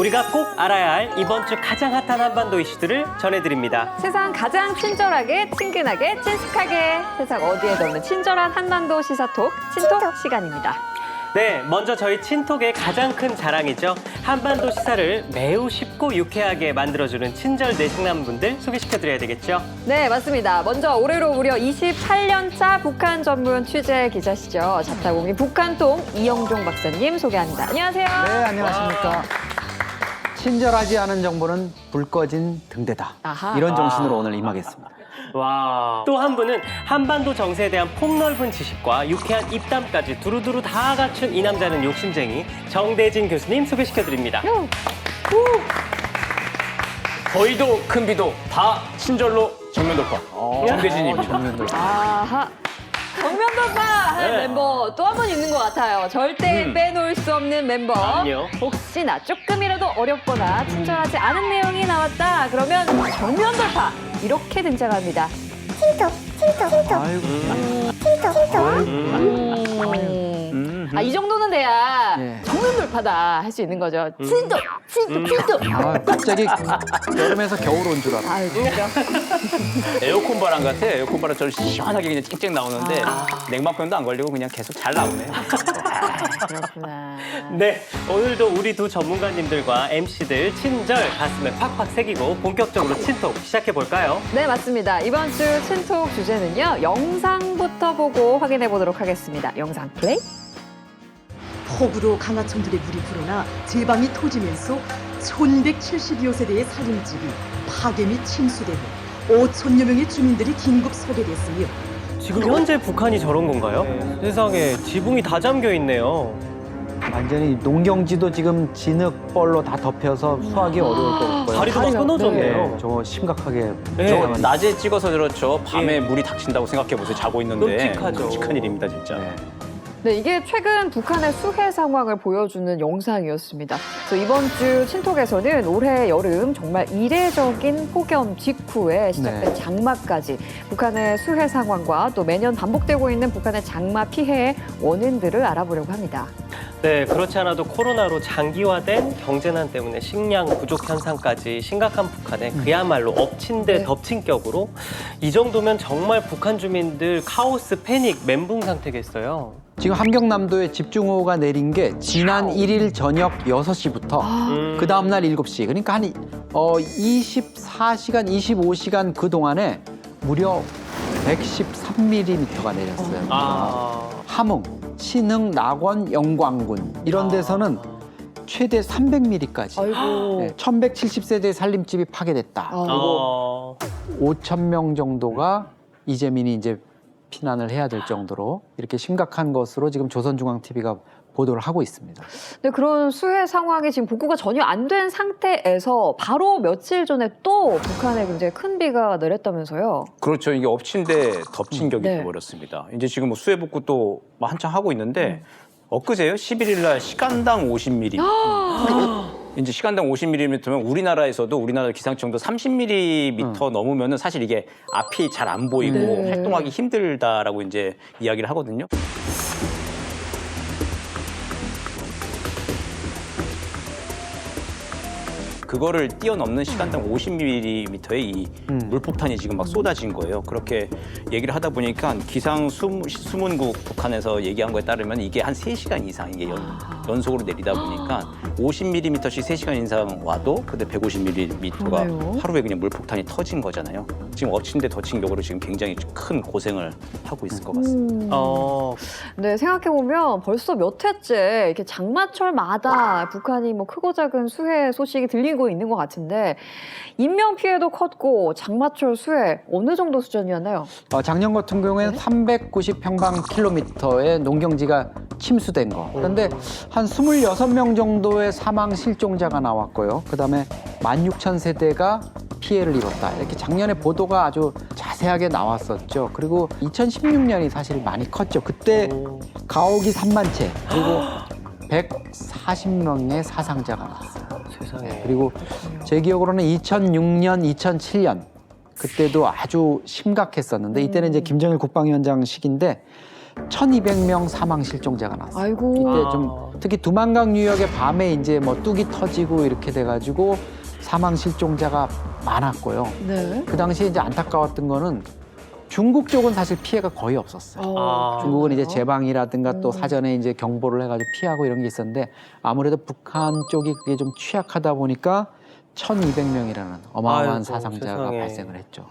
우리가 꼭 알아야 할 이번 주 가장 핫한 한반도 이슈들을 전해드립니다. 세상 가장 친절하게, 친근하게, 친숙하게 세상 어디에도 없는 친절한 한반도 시사톡 친톡 시간입니다. 네, 먼저 저희 친톡의 가장 큰 자랑이죠. 한반도 시사를 매우 쉽고 유쾌하게 만들어주는 친절 내식남분들 소개시켜드려야 되겠죠. 네, 맞습니다. 먼저 올해로 무려 28년차 북한 전문 취재 기자시죠. 자타공인 북한통 이영종 박사님 소개합니다. 안녕하세요. 네, 안녕하십니까. 친절하지 않은 정보는 불 꺼진 등대다. 아하. 이런 정신으로 오늘 임하겠습니다. 와. 또 한 분은 한반도 정세에 대한 폭넓은 지식과 유쾌한 입담까지 두루두루 다 갖춘 이 남자는 욕심쟁이 정대진 교수님 소개시켜드립니다. 거의도 큰 비도 다 친절로 정면 돌파. 정대진입니다. 아하. 정면 돌파하는 네. 멤버 또한분 있는 것 같아요. 절대 빼놓을 수 없는 멤버. 그럼요. 혹시나 조금이라도 어렵거나 친절하지 않은 내용이 나왔다. 그러면 정면 돌파 이렇게 등장합니다. 아이고. 음. 아, 이 정도는 돼야 예. 정면 돌파다 할 수 있는 거죠. 친도, 친도, 친도. 아, 갑자기 여름에서 겨울 온 줄 알아. 아유, 진짜. 에어컨 바람 같아. 에어컨 바람처럼 시원하게 그냥 쨍쨍 나오는데 냉방병도 안 걸리고 그냥 계속 잘 나오네. 그렇구나. 네, 오늘도 우리 두 전문가님들과 MC들 친절 가슴에 팍팍 새기고 본격적으로 친톡 시작해 볼까요? 네, 맞습니다. 이번 주 친톡 주제는요. 영상부터 보고 확인해 보도록 하겠습니다. 영상 플레이. 폭우로 강하천들의 물이 불어나 제방이 터지면서 1172여 세대의 살림집이 파괴 및 침수되고 5천여 명의 주민들이 긴급 소개됐으며 지금 현재 북한이 저런 건가요? 세상에 지붕이 다 잠겨 있네요. 완전히 농경지도 지금 진흙벌로 다 덮여서 수확이 어려울 것 같고요. 다리도 막 끊어졌네요. 네, 저 심각하게 네. 저 낮에 찍어서 그렇죠. 밤에 예. 물이 닥친다고 생각해 보세요. 자고 있는데 끔찍하죠. 끔찍한 일입니다, 진짜. 네. 네, 이게 최근 북한의 수해 상황을 보여주는 영상이었습니다. 그래서 이번 주 친톡에서는 올해 여름 정말 이례적인 폭염 직후에 시작된 네. 장마까지 북한의 수해 상황과 또 매년 반복되고 있는 북한의 장마 피해의 원인들을 알아보려고 합니다. 네, 그렇지 않아도 코로나로 장기화된 경제난 때문에 식량 부족 현상까지 심각한 북한에 그야말로 엎친 데 네. 덮친 격으로 이 정도면 정말 북한 주민들 카오스, 패닉, 멘붕 상태겠어요. 지금 함경남도에 집중호우가 내린 게 지난 1일 저녁 6시부터 음. 그 다음날 7시. 그러니까 한 어, 24시간, 25시간 그동안에 무려 113mm가 내렸어요. 아, 함흥, 신흥, 낙원, 영광군 이런 데서는 최대 300mm까지. 아이고. 네, 1170세대 살림집이 파괴됐다. 어. 어, 5천 명 정도가 이재민이 이제 피난을 해야 될 정도로 이렇게 심각한 것으로 지금 조선중앙TV가 보도를 하고 있습니다. 네, 그런 수해 상황이 지금 복구가 전혀 안 된 상태에서 바로 며칠 전에 또 북한에 굉장히 큰 비가 내렸다면서요. 그렇죠. 이게 엎친 데 덮친 격이 네. 되어버렸습니다. 이제 지금 뭐 수해 복구 또뭐 한창 하고 있는데 음. 엊그제요. 11일 날 시간당 50mm. 이제 시간당 50mm면 우리나라에서도 우리나라 기상청도 30mm 넘으면은 사실 이게 앞이 잘 안 보이고 네. 활동하기 힘들다라고 이제 이야기를 하거든요. 그거를 뛰어넘는 시간당 50mm의 이 음. 물폭탄이 지금 막 쏟아진 거예요. 그렇게 얘기를 하다 보니까 기상 수문, 수문국 북한에서 얘기한 거에 따르면 이게 한 3시간 이상 이게 연, 연속으로 내리다 보니까 50mm씩 3시간 이상 와도 근데 150mm가 그러네요. 하루에 그냥 물폭탄이 터진 거잖아요. 지금 엎친 데 덮친 격으로 지금 굉장히 큰 고생을 하고 있을 것 같습니다. 음. 어, 네, 생각해보면 벌써 몇 해째 이렇게 장마철마다 북한이 뭐 크고 작은 수해 소식이 들리고 있는 것 같은데 인명 피해도 컸고 장마철 수해 어느 정도 수준이었나요? 어, 작년 같은 경우에는 390평방킬로미터의 농경지가 침수된 거. 그런데 한 26명 정도의 사망 실종자가 나왔고요. 그다음에 16,000세대가 피해를 입었다. 이렇게 작년에 보도가 아주 자세하게 나왔었죠. 그리고 2016년이 사실 많이 컸죠. 그때 오. 가옥이 3만 채 그리고 140명의 사상자가 났어요. 세상에. 그리고 제 기억으로는 2006년, 2007년 그때도 아주 심각했었는데 이때는 이제 김정일 국방위원장 시기인데 1,200명 사망 실종자가 났어요. 아이고. 이때 좀 아. 특히 두만강 유역의 밤에 이제 뭐 뚝이 터지고 이렇게 돼가지고 사망 실종자가 많았고요. 네. 그 당시에 이제 안타까웠던 거는 중국 쪽은 사실 피해가 거의 없었어요. 어, 아. 중국은 이제 그래요? 제방이라든가 또 음. 사전에 이제 경보를 해가지고 피하고 이런 게 있었는데 아무래도 북한 쪽이 그게 좀 취약하다 보니까 1,200명이라는 어마어마한 아이고, 사상자가 세상에. 발생을 했죠.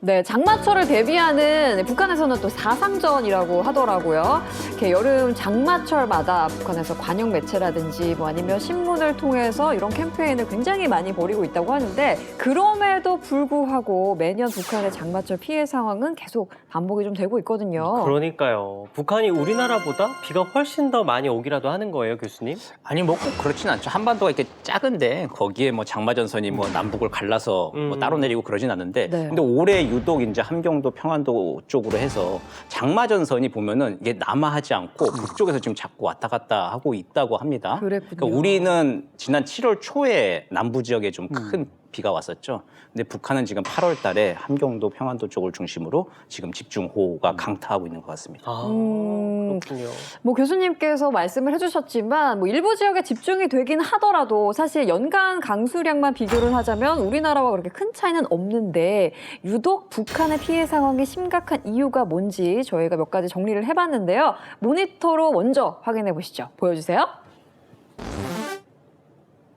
네, 장마철을 대비하는 북한에서는 또 사상전이라고 하더라고요. 이렇게 여름 장마철마다 북한에서 관영 매체라든지 뭐 아니면 신문을 통해서 이런 캠페인을 굉장히 많이 벌이고 있다고 하는데 그럼에도 불구하고 매년 북한의 장마철 피해 상황은 계속 반복이 좀 되고 있거든요. 그러니까요. 북한이 우리나라보다 비가 훨씬 더 많이 오기라도 하는 거예요, 교수님? 아니 뭐 꼭 그렇진 않죠. 한반도가 이렇게 작은데 거기에 뭐 장 마전선이 뭐 남북을 갈라서 뭐 음. 따로 내리고 그러진 않는데 네. 근데 올해 유독 이제 함경도 평안도 쪽으로 해서 장마전선이 보면은 이게 남하하지 않고 북쪽에서 지금 자꾸 왔다 갔다 하고 있다고 합니다. 그랬군요. 그러니까 우리는 지난 7월 초에 남부 지역에 좀큰 비가 왔었죠. 근데 북한은 지금 8월 달에 함경도 평안도 쪽을 중심으로 지금 집중호우가 강타하고 있는 것 같습니다. 아, 음. 그렇군요. 뭐 교수님께서 말씀을 해주셨지만 뭐 일부 지역에 집중이 되긴 하더라도 사실 연간 강수량만 비교를 하자면 우리나라와 그렇게 큰 차이는 없는데 유독 북한의 피해 상황이 심각한 이유가 뭔지 저희가 몇 가지 정리를 해봤는데요. 모니터로 먼저 확인해 보시죠. 보여주세요.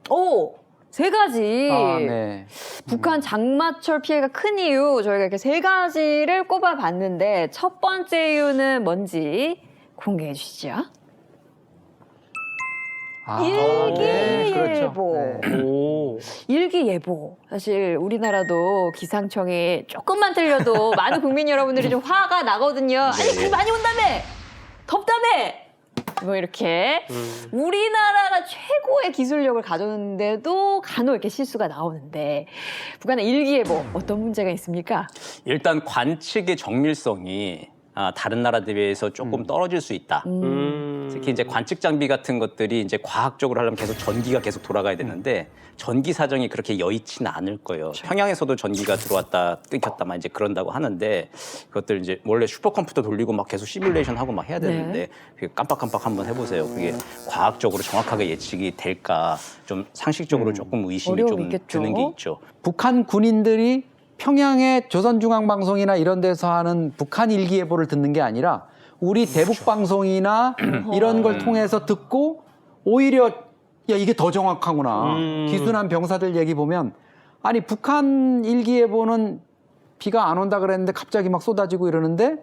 오! 세 가지. 아, 네. 북한 장마철 피해가 큰 이유 저희가 이렇게 세 가지를 꼽아봤는데 첫 번째 이유는 뭔지 공개해 주시죠. 아, 일기예보. 네. 오. 일기 예보. 사실 우리나라도 기상청이 조금만 틀려도 많은 국민 여러분들이 좀 화가 나거든요. 아니 비 많이 온다며, 덥다며. 뭐 이렇게 음. 우리나라가 최고의 기술력을 가졌는데도 간혹 이렇게 실수가 나오는데 북한의 일기예보 어떤 문제가 있습니까? 일단 관측의 정밀성이 아, 다른 나라들에 비해서 조금 떨어질 수 있다. 음. 특히 이제 관측 장비 같은 것들이 이제 과학적으로 하려면 계속 전기가 계속 돌아가야 되는데 전기 사정이 그렇게 여의치는 않을 거예요. 평양에서도 전기가 들어왔다 끊겼다 막 이제 그런다고 하는데 그것들 이제 원래 슈퍼컴퓨터 돌리고 막 계속 시뮬레이션 하고 막 해야 되는데 그게 깜빡깜빡 한번 해보세요. 그게 과학적으로 정확하게 예측이 될까 좀 상식적으로 조금 의심이 좀 있겠죠. 드는 게 있죠. 북한 군인들이 평양의 조선중앙방송이나 이런 데서 하는 북한 일기예보를 듣는 게 아니라 우리 대북 방송이나 이런 걸 통해서 듣고 오히려 야 이게 더 정확하구나 음. 기순한 병사들 얘기 보면 아니 북한 일기예보는 비가 안 온다 그랬는데 갑자기 막 쏟아지고 이러는데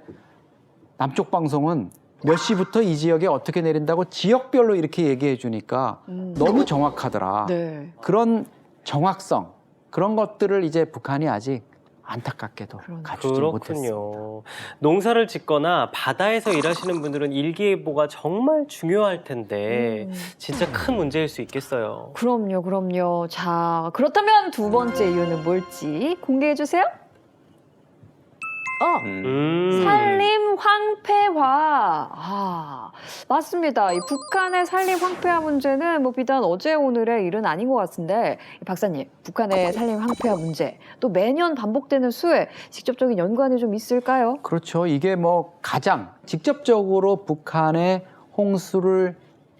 남쪽 방송은 몇 시부터 이 지역에 어떻게 내린다고 지역별로 이렇게 얘기해 주니까 음. 너무 정확하더라. 네. 그런 정확성 그런 것들을 이제 북한이 아직 안타깝게도 못했어요. 그렇군요. 농사를 짓거나 바다에서 일하시는 분들은 일기예보가 정말 중요할 텐데 음. 진짜 큰 문제일 수 있겠어요. 그럼요, 그럼요. 자, 그렇다면 두 번째 이유는 뭘지 공개해 주세요. 어, 음. 음. 산림 황폐화. 아, 맞습니다. 이 북한의 산림 황폐화 문제는 뭐 비단 어제 오늘의 일은 아닌 것 같은데 이 박사님, 북한의 산림 황폐화 문제 또 매년 반복되는 수해 직접적인 연관이 좀 있을까요? 그렇죠. 이게 뭐 가장 직접적으로 북한의 홍수를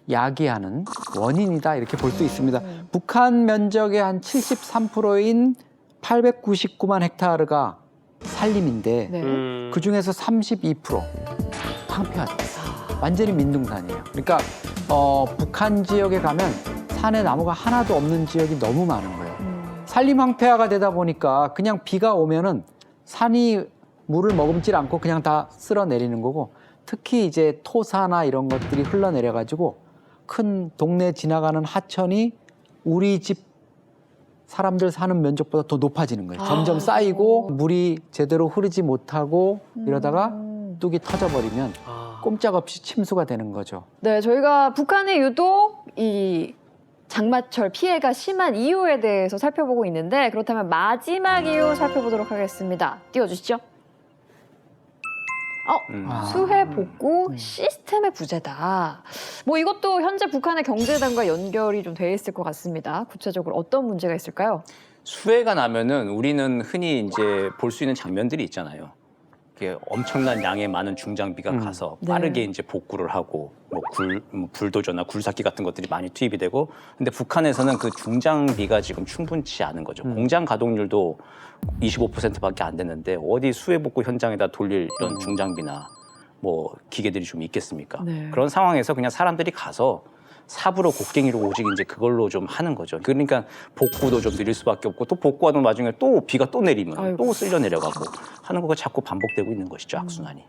야기하는 원인이다 이렇게 볼 수 있습니다. 북한 면적의 한 73%인 899만 헥타르가 산림인데 네. 음. 그 중에서 32% 황폐화됐어. 완전히 민둥산이에요. 그러니까 어, 북한 지역에 가면 산에 나무가 하나도 없는 지역이 너무 많은 거예요. 음. 산림 황폐화가 되다 보니까 그냥 비가 오면은 산이 물을 머금질 않고 그냥 다 쓸어 내리는 거고 특히 이제 토사나 이런 것들이 흘러내려 가지고 큰 동네 지나가는 하천이 우리 집 사람들 사는 면적보다 더 높아지는 거예요. 점점 아. 쌓이고 물이 제대로 흐르지 못하고 이러다가 음. 뚝이 터져버리면 아. 꼼짝없이 침수가 되는 거죠. 네, 저희가 북한의 유독 이 장마철 피해가 심한 이유에 대해서 살펴보고 있는데 그렇다면 마지막 이유 살펴보도록 하겠습니다. 띄워주시죠. 어, 음. 아. 수해 복구 음. 시스템의 부재다. 뭐 이것도 현재 북한의 경제단과 연결이 좀 돼 있을 것 같습니다. 구체적으로 어떤 문제가 있을까요? 수해가 나면은 우리는 흔히 이제 볼 수 있는 장면들이 있잖아요. 이게 엄청난 양의 많은 중장비가 음. 가서 네. 빠르게 이제 복구를 하고 뭐 굴, 뭐 불도저나 굴삭기 같은 것들이 많이 투입이 되고 근데 북한에서는 그 중장비가 지금 충분치 않은 거죠. 음. 공장 가동률도 25%밖에 안 됐는데 어디 수해 복구 현장에다 돌릴 이런 음. 중장비나 뭐 기계들이 좀 있겠습니까? 네. 그런 상황에서 그냥 사람들이 가서 삽으로 곡괭이로 오직 이제 그걸로 좀 하는 거죠. 그러니까 복구도 좀 느릴 수밖에 없고 또 복구하던 와중에 또 비가 또 내리면 아이고. 또 쓸려 내려가고 하는 거가 자꾸 반복되고 있는 것이죠 악순환이.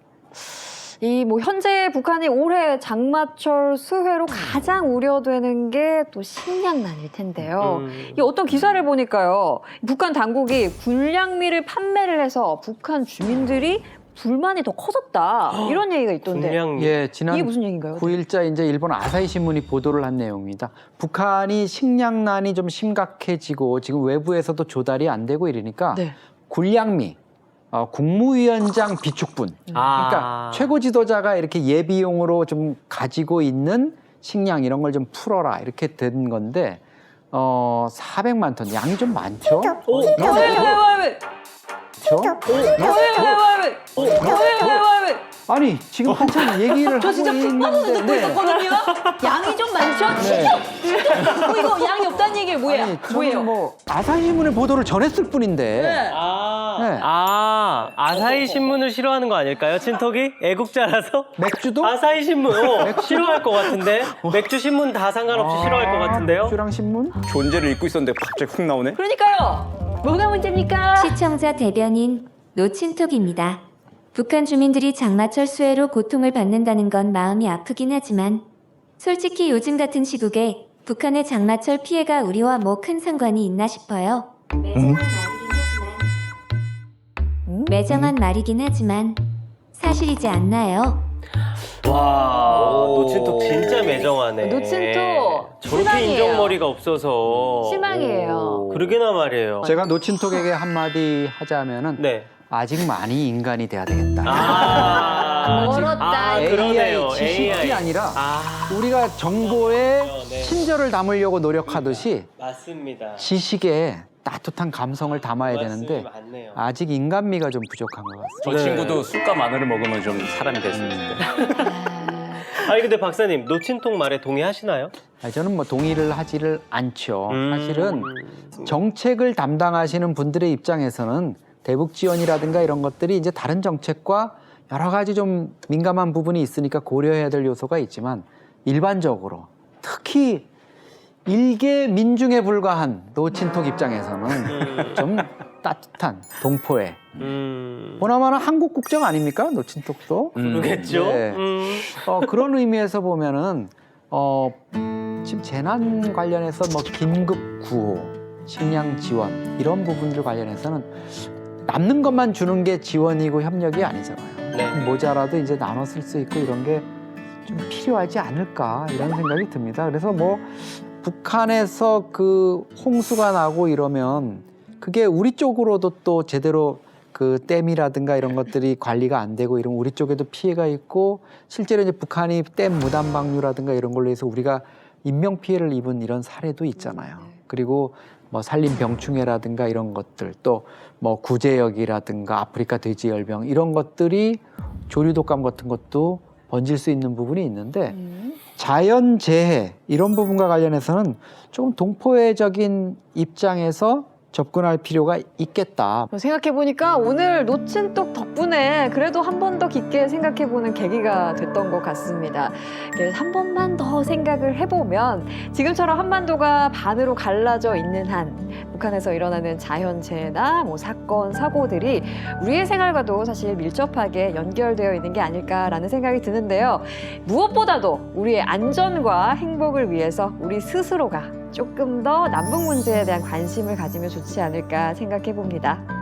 이 뭐 현재 북한이 올해 장마철 수해로 가장 우려되는 게 또 식량난일 텐데요. 음. 이 어떤 기사를 보니까요. 북한 당국이 군량미를 판매를 해서 북한 주민들이 불만이 더 커졌다. 이런 얘기가 있던데. 분량 예, 지난 이게 무슨 얘기인가요? 9일자 이제 일본 아사히 신문이 보도를 한 내용입니다. 북한이 식량난이 좀 심각해지고 지금 외부에서도 조달이 안 되고 이러니까 네. 군량미, 어, 국무위원장 비축분. 아. 그러니까 최고 지도자가 이렇게 예비용으로 좀 가지고 있는 식량 이런 걸 좀 풀어라 이렇게 된 건데 어 400만 톤 양이 좀 많죠? 오, 왜, 왜, 왜, 왜, 그렇죠? 왜, 왜, 왜, 왜, 왜, 왜, 왜. 아니 지금 한참 얘기를 저 하고 진짜 핏방울 듣고 있는데 네. 있었거든요. 양이 좀 많죠? 네. 어, 이거 양이 없다는 얘기 뭐예요? 아니 뭐예요? 저는 뭐 아사히 신문의 보도를 전했을 뿐인데 네. 아, 네. 아, 아사히 신문을 싫어하는 거 아닐까요? 친톡이? 애국자라서? 맥주도 아사히 신문, 어, 싫어할 것 같은데? 맥주 신문 다 상관없이 아, 싫어할 것 같은데요? 맥주랑 신문? 존재를 잊고 있었는데 갑자기 훅 나오네. 그러니까요. 뭐가 문제입니까? 시청자 대변인 노친톡입니다. 북한 주민들이 장마철 수해로 고통을 받는다는 건 마음이 아프긴 하지만 솔직히 요즘 같은 시국에 북한의 장마철 피해가 우리와 뭐 큰 상관이 있나 싶어요. 매정한 음? 매정한 말이긴 하지만 사실이지 않나요? 와, 노친톡 진짜 매정하네. 노친톡 저렇게 실망이에요. 인정머리가 없어서. 실망이에요. 오, 그러게나 말이에요. 제가 노친톡에게 한마디 하자면은 네. 아직 많이 인간이 돼야 되겠다. 아, 멀었다. 아, 그러네요. AI 지식이 AI. 아니라 아, 우리가 정보에 네. 친절을 담으려고 노력하듯이 맞습니다. 지식에 따뜻한 감성을 담아야 말씀이 되는데 맞네요. 아직 인간미가 좀 부족한 것 같습니다. 저 네. 친구도 술과 마늘을 먹으면 좀 사람이 될수 있는데. 아니 근데 박사님 노친톡 말에 동의하시나요? 아니, 저는 뭐 동의를 하지를 않죠. 음. 사실은 정책을 담당하시는 분들의 입장에서는 대북 지원이라든가 이런 것들이 이제 다른 정책과 여러 가지 좀 민감한 부분이 있으니까 고려해야 될 요소가 있지만 일반적으로 특히 일개 민중에 불과한 노친톡 입장에서는 좀 따뜻한 동포에 음, 보나마나 한국 국적 아닙니까 노친톡도 모르겠죠. 네. 음. 어, 그런 의미에서 보면은 어, 지금 재난 관련해서 뭐 긴급 구호, 식량 지원 이런 부분들 관련해서는 남는 것만 주는 게 지원이고 협력이 아니잖아요. 네. 모자라도 이제 나눠 쓸 수 있고 이런 게 좀 필요하지 않을까 이런 생각이 듭니다. 그래서 뭐 북한에서 그 홍수가 나고 이러면 그게 우리 쪽으로도 또 제대로 그 댐이라든가 이런 것들이 관리가 안 되고 이러면 우리 쪽에도 피해가 있고 실제로 이제 북한이 댐 무단 방류라든가 이런 걸로 해서 우리가 인명 피해를 입은 이런 사례도 있잖아요. 그리고 뭐 산림 병충해라든가 이런 것들 또 뭐 구제역이라든가 아프리카 돼지열병 이런 것들이 조류 독감 같은 것도 번질 수 있는 부분이 있는데 음. 자연 재해 이런 부분과 관련해서는 조금 동포회적인 입장에서 접근할 필요가 있겠다. 생각해 보니까 오늘 노친똑 덕분에 그래도 한 번 더 깊게 생각해 보는 계기가 됐던 것 같습니다. 한 번만 더 생각을 해보면 지금처럼 한반도가 반으로 갈라져 있는 한 북한에서 일어나는 자연재해나 뭐 사건 사고들이 우리의 생활과도 사실 밀접하게 연결되어 있는 게 아닐까라는 생각이 드는데요. 무엇보다도 우리의 안전과 행복을 위해서 우리 스스로가 조금 더 남북 문제에 대한 관심을 가지면 좋지 않을까 생각해 봅니다.